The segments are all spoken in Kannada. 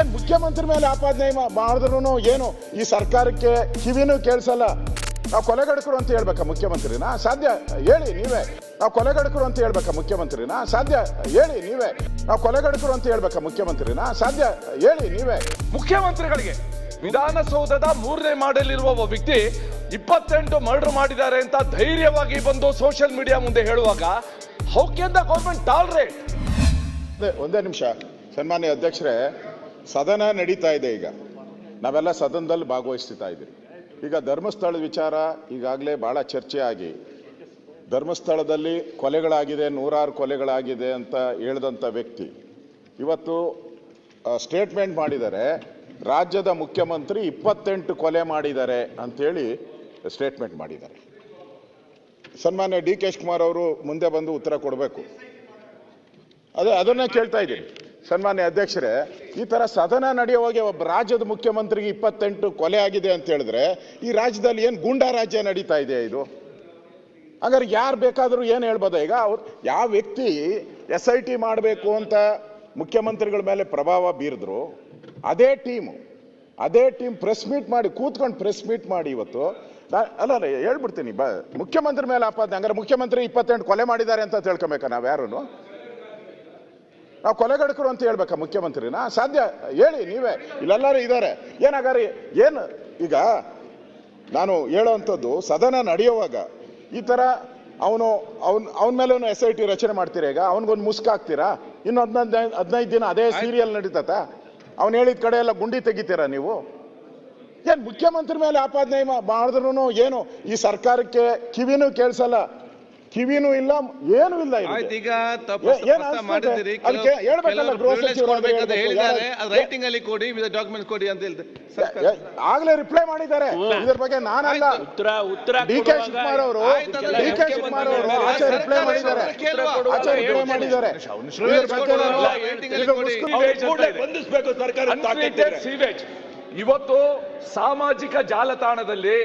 ಏನ್ ಮುಖ್ಯಮಂತ್ರಿ ಮೇಲೆ ಆಪಾದನೆ ಮಾಡಿದ್ರು ಏನು ಈ ಸರ್ಕಾರಕ್ಕೆ ಕಿವಿನೂ ಕೇಳಿಸಲ್ಲ. ನಾವು ಕೊಲೆಗಡಕರು ಅಂತ ಹೇಳ್ಬೇಕಾ ಮುಖ್ಯಮಂತ್ರಿನ? ಸಾಧ್ಯ? ಹೇಳಿ ನೀವೇ. ನಾವು ಕೊಲೆಗಡಕರು ಅಂತ ಹೇಳ್ಬೇಕಾ ಮುಖ್ಯಮಂತ್ರಿನ? ಸಾಧ್ಯ? ಹೇಳಿ ನೀವೇ. ನಾವು ಕೊಲೆಗಡಕರು ಅಂತ ಹೇಳ್ಬೇಕಾ ಮುಖ್ಯಮಂತ್ರಿನ? ಸಾಧ್ಯ? ಹೇಳಿ ನೀವೇ. ಮುಖ್ಯಮಂತ್ರಿಗಳಿಗೆ ವಿಧಾನಸೌಧದ ಮೂರನೇ ಮಾಡಲಿರುವ ಒಬ್ಬ ವ್ಯಕ್ತಿ ಇಪ್ಪತ್ತೆಂಟು ಮರ್ಡರ್ ಮಾಡಿದ್ದಾರೆ ಅಂತ ಧೈರ್ಯವಾಗಿ ಬಂದು ಸೋಷಿಯಲ್ ಮೀಡಿಯಾ ಮುಂದೆ ಹೇಳುವಾಗ how can the government tolerate. ಒಂದೇ ನಿಮಿಷ. ಸನ್ಮಾನ್ಯ ಅಧ್ಯಕ್ಷರೇ ಸದನ ನಡೀತಾ ಇದೆ ಈಗ. ನಾವೆಲ್ಲ ಸದನದಲ್ಲಿ ಭಾಗವಹಿಸ್ತಾ ಇದ್ದೀವಿ. ಈಗ ಧರ್ಮಸ್ಥಳದ ವಿಚಾರ ಈಗಾಗಲೇ ಭಾಳ ಚರ್ಚೆ ಆಗಿ. ಧರ್ಮಸ್ಥಳದಲ್ಲಿ ಕೊಲೆಗಳಾಗಿದೆ, ನೂರಾರು ಕೊಲೆಗಳಾಗಿದೆ ಅಂತ ಹೇಳಿದಂಥ ವ್ಯಕ್ತಿ. ಇವತ್ತು ಸ್ಟೇಟ್ಮೆಂಟ್ ಮಾಡಿದರೆ, ರಾಜ್ಯದ ಮುಖ್ಯಮಂತ್ರಿ ಇಪ್ಪತ್ತೆಂಟು ಕೊಲೆ ಮಾಡಿದ್ದಾರೆ ಅಂಥೇಳಿ ಸ್ಟೇಟ್ಮೆಂಟ್ ಮಾಡಿದ್ದಾರೆ. ಸನ್ಮಾನ್ಯ ಡಿ ಕೆ ಕುಮಾರ್ ಅವರು ಮುಂದೆ ಬಂದು ಉತ್ತರ ಕೊಡಬೇಕು. ಅದೇ, ಅದನ್ನೇ ಕೇಳ್ತಾ ಇದ್ದೀನಿ. ಸನ್ಮಾನ್ಯ ಅಧ್ಯಕ್ಷರೇ, ಈ ತರ ಸದನ ನಡೆಯುವಾಗ ಒಬ್ಬ ರಾಜ್ಯದ ಮುಖ್ಯಮಂತ್ರಿಗೆ ಇಪ್ಪತ್ತೆಂಟು ಕೊಲೆ ಆಗಿದೆ ಅಂತ ಹೇಳಿದ್ರೆ, ಈ ರಾಜ್ಯದಲ್ಲಿ ಏನು ಗೂಂಡಾ ರಾಜ್ಯ ನಡೀತಾ ಇದೆ ಇದು? ಹಾಗಾದ್ರೆ ಯಾರು ಬೇಕಾದರೂ ಏನು ಹೇಳ್ಬೋದು ಈಗ? ಅವ್ರು ಯಾವ ವ್ಯಕ್ತಿ ಎಸ್ ಐ ಟಿ ಮಾಡಬೇಕು ಅಂತ ಮುಖ್ಯಮಂತ್ರಿಗಳ ಮೇಲೆ ಪ್ರಭಾವ ಬೀರಿದ್ರು, ಅದೇ ಟೀಮು, ಅದೇ ಟೀಮ್ ಪ್ರೆಸ್ ಮೀಟ್ ಮಾಡಿ, ಕೂತ್ಕೊಂಡು ಪ್ರೆಸ್ ಮೀಟ್ ಮಾಡಿ ಇವತ್ತು ಅಲ್ಲ ಅಲ್ಲ, ಹೇಳ್ಬಿಡ್ತೀನಿ, ಬ ಮುಖ್ಯಮಂತ್ರಿ ಮೇಲೆ ಆಪಾದನೆ, ಹಂಗಾರೆ ಮುಖ್ಯಮಂತ್ರಿ ಇಪ್ಪತ್ತೆಂಟು ಕೊಲೆ ಮಾಡಿದ್ದಾರೆ ಅಂತ ತಿಳ್ಕೊಬೇಕಾ ನಾವು ಯಾರು ನಾವು ಕೊಲೆಗಡಕರು ಅಂತ ಹೇಳ್ಬೇಕಾ ಮುಖ್ಯಮಂತ್ರಿನ? ಸಾಧ್ಯ ಹೇಳಿ ನೀವೇ. ಇಲ್ಲೆಲ್ಲರೂ ಇದ್ದಾರೆ. ಏನಾಗಾರಿ? ಏನು ಈಗ ನಾನು ಹೇಳೋವಂಥದ್ದು ಸದನ ನಡೆಯುವಾಗ ಈ ಥರ ಅವನು ಅವನ್ ಅವನ ಮೇಲೆ ಎಸ್ ಐ ಟಿ ರಚನೆ ಮಾಡ್ತೀರಾ ಈಗ? ಅವನಿಗೊಂದು ಮುಸ್ಕ್ ಹಾಕ್ತೀರಾ? ಇನ್ನು ಹದಿನೈದು ಹದಿನೈದು ದಿನ ಅದೇ ಸೀರಿಯಲ್ ನಡೀತತ ಅವ್ನು ಹೇಳಿದ ಕಡೆ ಎಲ್ಲ ಗುಂಡಿ ತೆಗಿತೀರಾ ನೀವು? ಏನು ಮುಖ್ಯಮಂತ್ರಿ ಮೇಲೆ ಆಪಾದನೆ ಮಾಡಿದ್ರು ಏನು? ಈ ಸರ್ಕಾರಕ್ಕೆ ಕಿವಿನೂ ಕೇಳಿಸಲ್ಲ. ಕಿವಿನೂ ಇಲ್ಲ ಏನು ಇಲ್ಲ. ಆಯ್ತು ಈಗ ತಪ್ಪು ಮಾಡಿದ್ದೀರಿ ಅದಕ್ಕೆ ಹೇಳ್ಬೇಕಲ್ಲ ಗೃಹ ಸಚಿವರು ಹೇಳಿದ್ದಾರೆ ರೈಟಿಂಗ್ ಅಲ್ಲಿ ಕೊಡಿ ವಿತ್ ಡಾಕ್ಯುಮೆಂಟ್ ಕೊಡಿ ಅಂತ ಹೇಳ್ತಾರೆ ಸರ್ಕಾರ ಆಗ್ಲೇ ರಿಪ್ಲೈ ಮಾಡಿದ್ದಾರೆ. ಇದ್ರ ಬಗ್ಗೆ ನಾನಲ್ಲ. ಉತ್ತರ ಉತ್ತರ ಡಿ ಕೆ ಶಿವಕುಮಾರ್ ಅವರು ಡಿ ಕೆ ಶಿವಕುಮಾರ್ ಅವರು ಆಚೆ ರಿಪ್ಲೈ ಮಾಡಿದ್ದಾರೆ. ಆಚೆ ರಿಪ್ಲೈ ಮಾಡಿದ್ದಾರೆ. ಬಂಧಿಸಬೇಕು ಸರ್ಕಾರ ಸೀವೇಜ್. ಇವತ್ತು ಸಾಮಾಜಿಕ ಜಾಲತಾಣದಲ್ಲಿ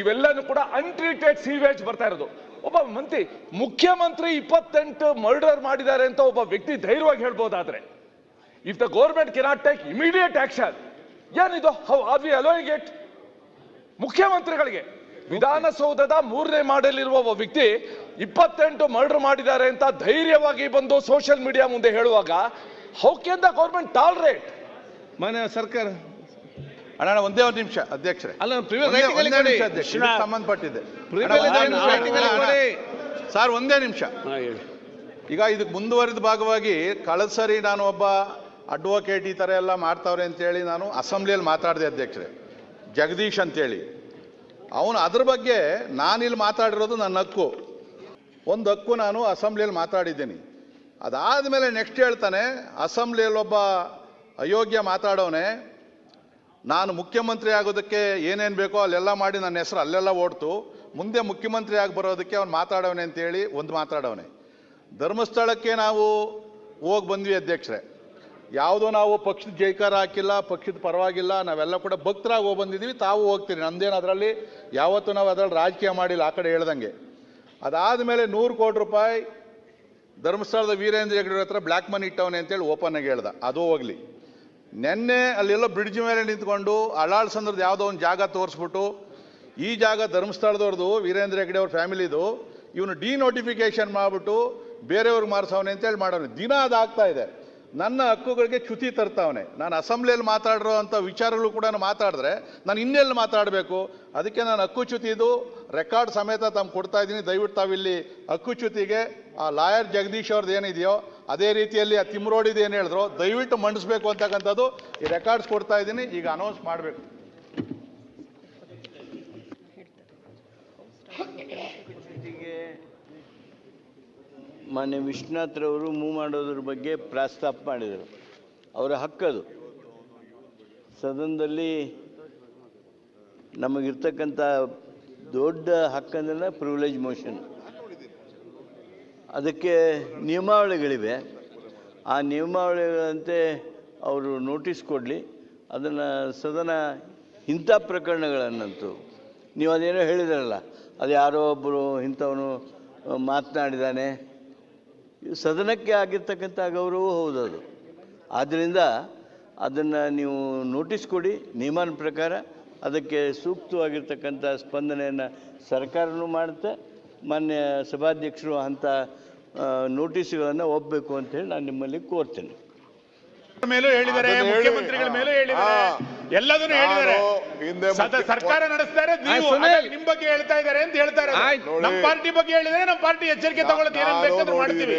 ಇವೆಲ್ಲನೂ ಕೂಡ ಅನ್ಟ್ರೀಟೆಡ್ ಸೀವೇಜ್ ಬರ್ತಾ ಇರೋದು. ಒಬ್ಬ ಮಂತ್ರಿ, ಮುಖ್ಯಮಂತ್ರಿ ಇಪ್ಪತ್ತೆಂಟು ಮರ್ಡರ್ ಮಾಡಿದ್ದಾರೆ ಅಂತ ಒಬ್ಬ ವ್ಯಕ್ತಿ ಧೈರ್ಯವಾಗಿ ಹೇಳ್ಬೋದಾದ್ರೆ if the government cannot take immediate action ಏನಿದು? How are we allowing it ಮುಖ್ಯಮಂತ್ರಿಗಳಿಗೆ. ವಿಧಾನಸೌಧದ ಮೂರನೇ ಮಾಡಲಿರುವ ಒಬ್ಬ ವ್ಯಕ್ತಿ ಇಪ್ಪತ್ತೆಂಟು ಮರ್ಡರ್ ಮಾಡಿದ್ದಾರೆ ಅಂತ ಧೈರ್ಯವಾಗಿ ಬಂದು ಸೋಷಿಯಲ್ ಮೀಡಿಯಾ ಮುಂದೆ ಹೇಳುವಾಗ how can the government tolerate ಮನೆ ಸರ್ಕಾರ. ಅಣ್ಣ ಒಂದೇ ಒಂದು ನಿಮಿಷ ಅಧ್ಯಕ್ಷರೇ. ಅಲ್ಲ ಸಂಬಂಧಪಟ್ಟಿದೆ. ಸರ್ ಒಂದೇ ನಿಮಿಷ. ಈಗ ಇದಕ್ಕೆ ಮುಂದುವರಿದ ಭಾಗವಾಗಿ ಕಳೆದ ಸರಿ ನಾನು ಒಬ್ಬ ಅಡ್ವೊಕೇಟ್ ಈ ಥರ ಎಲ್ಲ ಮಾಡ್ತಾವ್ರೆ ಅಂತೇಳಿ ನಾನು ಅಸೆಂಬ್ಲಿಯಲ್ಲಿ ಮಾತಾಡಿದೆ ಅಧ್ಯಕ್ಷರೇ. ಜಗದೀಶ್ ಅಂತೇಳಿ ಅವನು ಅದ್ರ ಬಗ್ಗೆ ನಾನಿಲ್ಲಿ ಮಾತಾಡಿರೋದು ನನ್ನ ಹಕ್ಕು. ಒಂದು ಹಕ್ಕು ನಾನು ಅಸೆಂಬ್ಲಿಯಲ್ಲಿ ಮಾತಾಡಿದ್ದೀನಿ. ಅದಾದಮೇಲೆ ನೆಕ್ಸ್ಟ್ ಹೇಳ್ತಾನೆ ಅಸೆಂಬ್ಲಿಯಲ್ಲಿ ಒಬ್ಬ ಅಯೋಗ್ಯ ಮಾತಾಡೋನೆ. ನಾನು ಮುಖ್ಯಮಂತ್ರಿ ಆಗೋದಕ್ಕೆ ಏನೇನು ಬೇಕೋ ಅಲ್ಲೆಲ್ಲ ಮಾಡಿ ನನ್ನ ಹೆಸರು ಅಲ್ಲೆಲ್ಲ ಓಡ್ತು. ಮುಂದೆ ಮುಖ್ಯಮಂತ್ರಿ ಆಗಿ ಬರೋದಕ್ಕೆ ಅವ್ನು ಮಾತಾಡವನೆ ಅಂತೇಳಿ ಒಂದು ಮಾತಾಡವನೆ. ಧರ್ಮಸ್ಥಳಕ್ಕೆ ನಾವು ಹೋಗಿ ಬಂದ್ವಿ ಅಧ್ಯಕ್ಷರೇ. ಯಾವುದೋ ನಾವು ಪಕ್ಷದ ಜೈಕಾರ ಹಾಕಿಲ್ಲ, ಪಕ್ಷದ ಪರವಾಗಿಲ್ಲ, ನಾವೆಲ್ಲ ಕೂಡ ಭಕ್ತರಾಗಿ ಹೋಗಿ ಬಂದಿದ್ದೀವಿ ತಾವು ಹೋಗ್ತೀರಿ. ನಮ್ದೇನು ಅದರಲ್ಲಿ ಯಾವತ್ತೂ ನಾವು ಅದರಲ್ಲಿ ರಾಜಕೀಯ ಮಾಡಿಲ್ಲ, ಆ ಕಡೆ ಹೇಳ್ದಂಗೆ. ಅದಾದ ಮೇಲೆ ನೂರು ಕೋಟಿ ರೂಪಾಯಿ ಧರ್ಮಸ್ಥಳದ ವೀರೇಂದ್ರ ಹೆಗ್ಗಡೆ ಹತ್ರ ಬ್ಲ್ಯಾಕ್ ಮನಿ ಇಟ್ಟವನೆ ಅಂತೇಳಿ ಓಪನ್ ಆಗಿ ಹೇಳ್ದ. ಅದು ಹೋಗ್ಲಿ. ನೆನ್ನೆ ಅಲ್ಲೆಲ್ಲೋ ಬ್ರಿಡ್ಜ್ ಮೇಲೆ ನಿಂತ್ಕೊಂಡು ಅಳಾಳ್ಸಂದ್ರದ್ದು ಸಂದ್ರದ ಯಾವುದೋ ಒಂದು ಜಾಗ ತೋರಿಸ್ಬಿಟ್ಟು, ಈ ಜಾಗ ಧರ್ಮಸ್ಥಳದವ್ರದ್ದು ವೀರೇಂದ್ರ ಹೆಗ್ಡೆ ಅವ್ರ ಫ್ಯಾಮಿಲಿದು, ಇವನು ಡಿ ನೋಟಿಫಿಕೇಶನ್ ಮಾಡಿಬಿಟ್ಟು ಬೇರೆಯವ್ರಿಗೆ ಮಾರಿಸವನೆ ಅಂತೇಳಿ ಮಾಡೋನು ದಿನ ಅದಾಗ್ತಾ ಇದೆ. ನನ್ನ ಹಕ್ಕುಗಳಿಗೆ ಚ್ಯುತಿ ತರ್ತಾವನೆ. ನಾನು ಅಸೆಂಬ್ಲಿಯಲ್ಲಿ ಮಾತಾಡಿರೋ ಅಂಥ ವಿಚಾರಗಳು ಕೂಡ ಮಾತಾಡಿದ್ರೆ ನಾನು ಇನ್ನೆಲ್ಲಿ ಮಾತಾಡಬೇಕು? ಅದಕ್ಕೆ ನಾನು ಹಕ್ಕುಚ್ಯುತಿದು ರೆಕಾರ್ಡ್ ಸಮೇತ ತಮ್ಮ ಕೊಡ್ತಾ ಇದ್ದೀನಿ. ದಯವಿಟ್ಟು ತಾವಿಲ್ಲಿ ಹಕ್ಕುಚ್ಯುತಿಗೆ ಆ ಲಾಯರ್ ಜಗದೀಶ್ ಅವ್ರದ್ದು ಏನಿದೆಯೋ, ಅದೇ ರೀತಿಯಲ್ಲಿ ಆ ತಿಮ್ರೋಡಿದು ಏನು ಹೇಳಿದ್ರು? ದಯವಿಟ್ಟು ಮಂಡಿಸ್ಬೇಕು ಅಂತಕ್ಕಂಥದ್ದು ಈ ರೆಕಾರ್ಡ್ಸ್ ಕೊಡ್ತಾ ಇದ್ದೀನಿ. ಈಗ ಅನೌನ್ಸ್ ಮಾಡಬೇಕು. ಮಾನ್ಯ ವಿಶ್ವನಾಥ್ರವರು ಮೂವ್ ಮಾಡೋದ್ರ ಬಗ್ಗೆ ಪ್ರಸ್ತಾಪ ಮಾಡಿದರು. ಅವರ ಹಕ್ಕದು ಸದನದಲ್ಲಿ ನಮಗಿರ್ತಕ್ಕಂಥ ದೊಡ್ಡ ಹಕ್ಕಂದ್ರೆ ಪ್ರಿವಿಲೇಜ್ ಮೋಷನ್ ಅದಕ್ಕೆ ನಿಯಮಾವಳಿಗಳಿವೆ. ಆ ನಿಯಮಾವಳಿಗಳಂತೆ ಅವರು ನೋಟಿಸ್ ಕೊಡಲಿ. ಅದನ್ನು ಸದನ ಇಂಥ ಪ್ರಕರಣಗಳನ್ನಂತೂ. ನೀವು ಅದೇನೋ ಹೇಳಿದ್ರಲ್ಲ, ಅದು ಯಾರೋ ಒಬ್ಬರು ಇಂಥವನು ಮಾತನಾಡಿದ್ದಾನೆ ಸದನಕ್ಕೆ ಆಗಿರ್ತಕ್ಕಂಥ ಗೌರವ ಹೌದು ಅದು. ಆದ್ದರಿಂದ ಅದನ್ನು ನೀವು ನೋಟಿಸ್ ಕೊಡಿ, ನಿಯಮಾನ ಪ್ರಕಾರ. ಅದಕ್ಕೆ ಸೂಕ್ತವಾಗಿರ್ತಕ್ಕಂಥ ಸ್ಪಂದನೆಯನ್ನು ಸರ್ಕಾರನೂ ಮಾಡುತ್ತೆ. ಮಾನ್ಯ ಸಭಾಧ್ಯಕ್ಷರು ಅಂಥ ನೋಟಿಸ್ಗಳನ್ನು ಒಪ್ಪಬೇಕು ಅಂತೇಳಿ ನಾನು ನಿಮ್ಮಲ್ಲಿ ಕೋರ್ತೇನೆ. ಮೇಲೂ ಹೇಳಿದ್ದಾರೆ ಮುಖ್ಯಮಂತ್ರಿಗಳ ಮೇಲೂ ಹೇಳಿದ್ದಾರೆ. ಎಲ್ಲದನ್ನು ಹೇಳಿದ್ದಾರೆ. ಸರ್ಕಾರ ನಡೆಸ್ತಾರೆ ನೀವು. ನಿಮ್ ಬಗ್ಗೆ ಹೇಳ್ತಾ ಇದ್ದಾರೆ ಅಂತ ಹೇಳ್ತಾರೆ. ನಮ್ಮ ಪಾರ್ಟಿ ಬಗ್ಗೆ ಹೇಳಿದ್ರೆ ನಮ್ಮ ಪಾರ್ಟಿ ಎಚ್ಚರಿಕೆ ತಗೊಳ್ಳೋದು ಏನೇನ್ ನಾನು ಬೇಕಾದ್ರೂ ಮಾಡ್ತೀವಿ.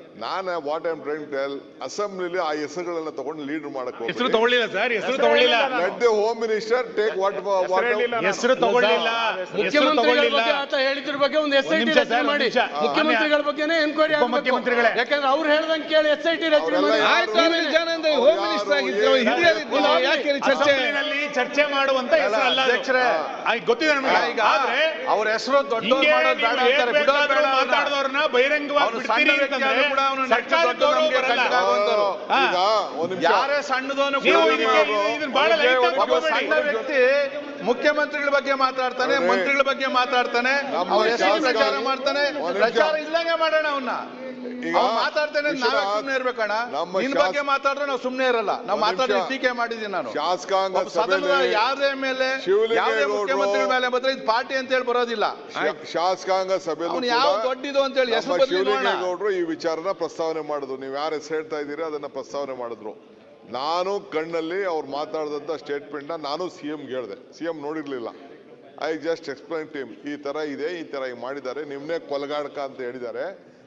ನಾನು ವಾಟ್ ಐಮ್ ಟ್ರೈನ್ ಟೆಲ್ ಅಸೆಂಬ್ಲಿಲಿ ಆ ಹೆಸರುಗಳನ್ನ ತಗೊಂಡು ಲೀಡ್ ಮಾಡಕ್ಕೆ ಹೆಸರು ತಗೊಳ್ಳಿಲ್ಲ ಸರ್ ಹೆಸರು ತಗೊಳ್ಳಿಲ್ಲ. Let the home minister take what ಹೆಸರು ತಗೊಳ್ಳಿಲ್ಲ. ಹೆಸರು ಮುಖ್ಯಮಂತ್ರಿಗಳ ತಗೊಳ್ಳಿಲ್ಲ. ಬಗ್ಗೆ ಆತ ಹೇಳಿದ್ರ ಬಗ್ಗೆ ಒಂದು ಎಸ್ ಐ ಟಿ ರಚನೆ ಮಾಡಿ. ಮುಖ್ಯಮಂತ್ರಿಗಳ ಬಗ್ಗೆನೇ ಎನ್ಕ್ವೈರಿ ಮುಖ್ಯಮಂತ್ರಿಗಳೇ ಯಾಕಂದ್ರೆ ಅವ್ರು ಹೇಳ್ದಂಗೆ ಕೇಳಿ ಎಸ್ ಐ ಟಿ ರಚನೆ ಮಾಡಿ? ಆಯ್ತು ಅನಿಲ್ ಜಾನಂದ ಹೋಮ್ ಮಿನಿಸ್ಟರ್ ಆಗಿದ್ರು ಹಿರಿಯರಿದ್ರು ಯಾಕೆ ಚರ್ಚೆ? ಅಸೆಂಬ್ಲಿನಲ್ಲಿ ಚರ್ಚೆ ಮಾಡುವಂತ ಹೆಸರು ಅಲ್ಲ. ಅಧ್ಯಕ್ಷರೇ. ಗೊತ್ತಿದೆ ನಮಗೆ. ಈಗ ಆದ್ರೆ ಅವ್ರ ಹೆಸರು ದೊಡ್ಡ ಹಿಂಗೆ ಮಾಡೋದು ಬೇಡ ಅಂತಾರೆ. ಬಿಡೋದು ಬೇಡ. ಮಾತಾಡಿದವ್ರನ್ನ ಬಹಿರಂಗವಾಗಿ ಬಿಡ್ತೀರಿ ಅಂತಂದ್ರೆ ಯಾರೇ ಸಣ್ಣದೋನು ಕೂಡ ಇದಕ್ಕೆ- ಇದನ್ನ ಬಹಳ light ಆಗಿ ಒಬ್ಬ ಸಣ್ಣ ವ್ಯಕ್ತಿ ಮುಖ್ಯಮಂತ್ರಿಗಳ ಬಗ್ಗೆ ಮಾತಾಡ್ತಾನೆ. ಮಂತ್ರಿಗಳ ಬಗ್ಗೆ ಮಾತಾಡ್ತಾನೆ ಅವ್ರ ಹೆಸರು ಪ್ರಚಾರ ಮಾಡ್ತಾನೆ. ಪ್ರಚಾರ ಇಲ್ಲಂಗೆ ಮಾಡೋಣ ಅವನ್ನ ಮಾತಾಡ್ತಾನೆ ಸುಮ್ನೆ ಇರ್ಬೇಕಣ್ಣ? ನಮ್ಮ ನಿನ್ ಬಗ್ಗೆ ಮಾತಾಡಿದ್ರೆ ನಾವು ಸುಮ್ಮನೆ ಇರಲ್ಲ. ನಾವು ಮಾತಾಡಿ. ಟೀಕೆ ಮಾಡಿದ್ದೀನಿ ನಾನು. ಶಾಸಕಾಂಗ ಸದನದ ಯಾರೇ ಮೇಲೆ ಯಾವುದೇ ಮುಖ್ಯಮಂತ್ರಿ ಮೇಲೆ ಬಂದ್ರೆ ಇದು ಪಾರ್ಟಿ ಅಂತ ಹೇಳಿ ಬರೋದಿಲ್ಲ. ಶಾಸಕಾಂಗ ಸಭೆ ಯಾವ ದೊಡ್ಡಿದು ಅಂತ ಹೇಳಿ ಹೆಸರು ಶಿವಲಿಂಗೇಗೌಡರು ಈ ವಿಚಾರನ ಪ್ರಸ್ತಾವನೆ ಮಾಡಿದ್ರು. ನೀವು ಯಾರು ಹೆಸರು ಹೇಳ್ತಾ ಇದ್ದೀರಾ ಅದನ್ನ ಪ್ರಸ್ತಾವನೆ ಮಾಡಿದ್ರು. ನಾನು ಕಣ್ಣಲ್ಲಿ ಅವ್ರು ಮಾತಾಡಿದಂತ ಸ್ಟೇಟ್ಮೆಂಟ್ ನಾನು ಸಿ ಎಂಗೆ ಹೇಳಿದೆ. ಸಿ ಎಂ ನೋಡಿರ್ಲಿಲ್ಲ ಐ ಜಸ್ಟ್ ಎಕ್ಸ್ಪ್ಲೈನ್ ಟೀಮ್ ಈ ತರ ಇದೆ ಈ ತರ ಮಾಡಿದ್ದಾರೆ ನಿಮ್ನೆ ಕೊಲಗಾಡ್ಕ ಅಂತ ಹೇಳಿದ್ದಾರೆ.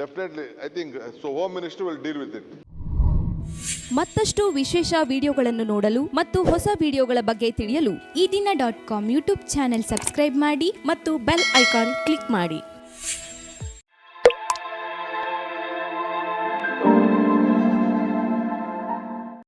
definitely I think so home minister will deal with it ಮತ್ತಷ್ಟು ವಿಶೇಷ ವಿಡಿಯೋಗಳನ್ನು ನೋಡಲು ಮತ್ತು ಹೊಸ ವಿಡಿಯೋಗಳ ಬಗ್ಗೆ ತಿಳಿಯಲು Ee Dina dot com YouTube channel subscribe ಮಾಡಿ ಮತ್ತು ಬೆಲ್ ಐಕಾನ್ ಕ್ಲಿಕ್ ಮಾಡಿ.